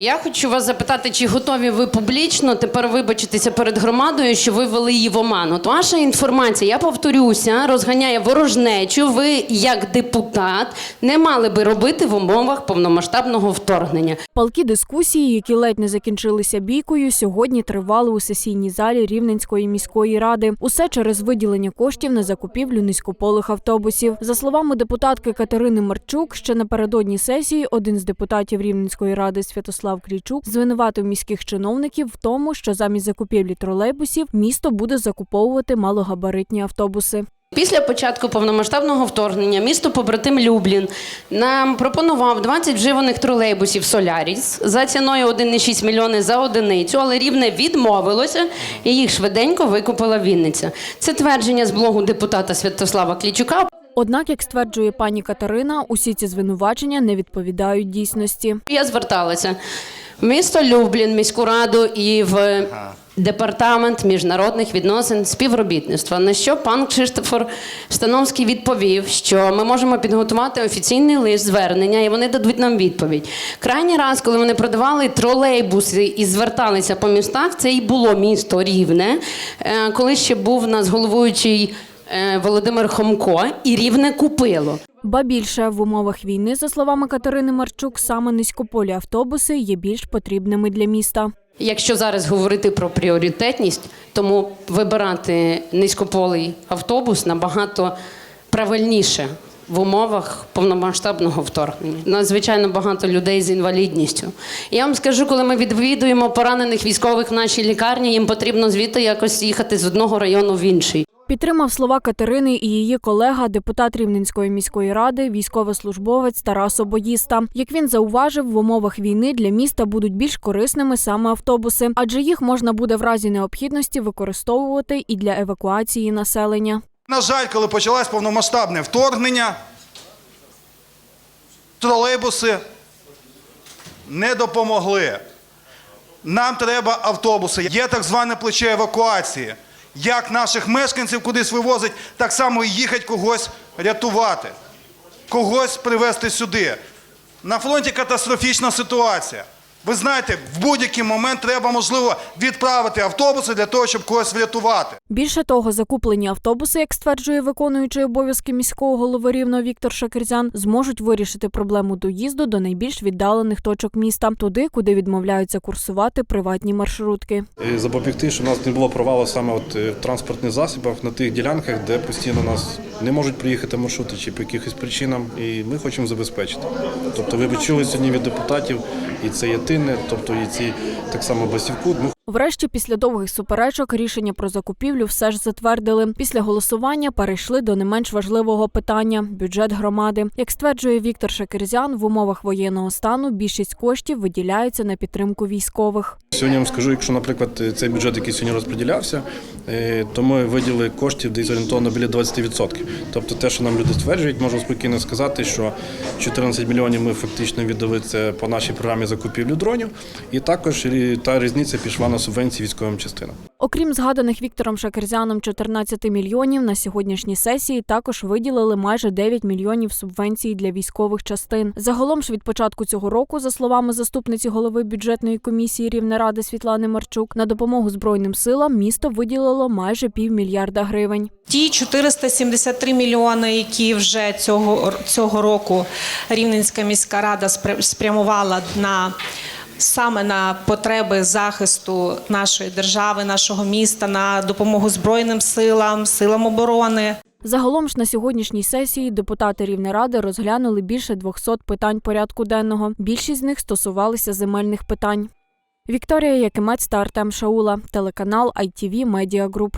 Я хочу вас запитати, чи готові ви публічно тепер вибачитися перед громадою, що ви вели її в оман? От ваша інформація, я повторюся, розганяє ворожнечу. Ви, як депутат, не мали би робити в умовах повномасштабного вторгнення. Палкі дискусії, які ледь не закінчилися бійкою, сьогодні тривали у сесійній залі Рівненської міської ради. Усе через виділення коштів на закупівлю низькополих автобусів. За словами депутатки Катерини Марчук, ще напередодні сесії один з депутатів Рівненської ради Святослав Крійчук звинуватив міських чиновників в тому, що замість закупівлі тролейбусів місто буде закуповувати малогабаритні автобуси. Після початку повномасштабного вторгнення місто побратим Люблін нам пропонував 20 вживаних тролейбусів Соляріс за ціною 1,6 мільйони за одиницю, але рівне відмовилося і їх швиденько викупила Вінниця. Це твердження з блогу депутата Святослава Клічука. Однак, як стверджує пані Катерина, усі ці звинувачення не відповідають дійсності. Я зверталася в місто Люблін, міську раду і в департамент міжнародних відносин співробітництва. На що пан Кшиштофор Становський відповів, що ми можемо підготувати офіційний лист звернення, і вони дадуть нам відповідь. Крайній раз, коли вони продавали тролейбуси і зверталися по містах, це і було місто Рівне, е, коли ще був у нас головуючий. Е, Володимир Хомко і рівне купило. Ба більше в умовах війни, за словами Катерини Марчук, саме низькополі автобуси є більш потрібними для міста. Якщо зараз говорити про пріоритетність, тому вибирати низькополий автобус набагато правильніше в умовах повномасштабного вторгнення. Надзвичайно багато людей з інвалідністю. Я вам скажу, коли ми відвідуємо поранених військових в нашій лікарні, їм потрібно звідти якось їхати з одного району в інший. Підтримав слова Катерини і її колега, депутат Рівненської міської ради, військовослужбовець Тарас Обоїста. Як він зауважив, в умовах війни для міста будуть більш корисними саме автобуси, адже їх можна буде в разі необхідності використовувати і для евакуації населення. На жаль, коли почалось повномасштабне вторгнення, тролейбуси не допомогли. Нам треба автобуси. Є так зване плече евакуації. Як наших мешканців кудись вивозить, так само і їхати когось рятувати, когось привезти сюди. На фронті катастрофічна ситуація. Ви знаєте, в будь-який момент треба, можливо, відправити автобуси для того, щоб когось врятувати. Більше того, закуплені автобуси, як стверджує виконуючий обов'язки міського голови Рівного Віктор Шакирзян, зможуть вирішити проблему доїзду до найбільш віддалених точок міста, туди, куди відмовляються курсувати приватні маршрутки. Запобігти, щоб у нас не було провалу саме от е, транспортних засобах на тих ділянках, де постійно нас не можуть приїхати маршрути чи по якихось причинам, і ми хочемо забезпечити. Тобто ви почули сьогодні від депутатів, і це є тобто і ці так само басівку. Врешті, після довгих суперечок, рішення про закупівлю все ж затвердили. Після голосування перейшли до не менш важливого питання бюджет громади. Як стверджує Віктор Шакирзян, в умовах воєнного стану більшість коштів виділяється на підтримку військових. Сьогодні вам скажу, якщо, наприклад, цей бюджет, який сьогодні розподілявся, е, то ми виділили коштів десь орієнтовно біля 20%. Тобто те, що нам люди стверджують, можу спокійно сказати, що 14 мільйонів ми фактично віддали це по нашій програмі закупівлю дронів, і також та різниця пішла на субвенції військовим частинам. Окрім згаданих Віктором Шакерзяном 14 мільйонів, на сьогоднішній сесії також виділили майже 9 мільйонів субвенцій для військових частин. Загалом ж від початку цього року, за словами заступниці голови бюджетної комісії Рівнеради Світлани Марчук, на допомогу збройним силам місто виділило майже півмільярда гривень. Ті 473 мільйони, які вже цього, цього року Рівненська міська рада спря- спрямувала на саме на потреби захисту нашої держави, нашого міста, на допомогу Збройним силам, силам оборони. Загалом ж на сьогоднішній сесії депутати Рівнеради розглянули більше 200 питань порядку денного. Більшість з них стосувалися земельних питань. Вікторія Якимець та Артем Шаула, телеканал ITV Media Group.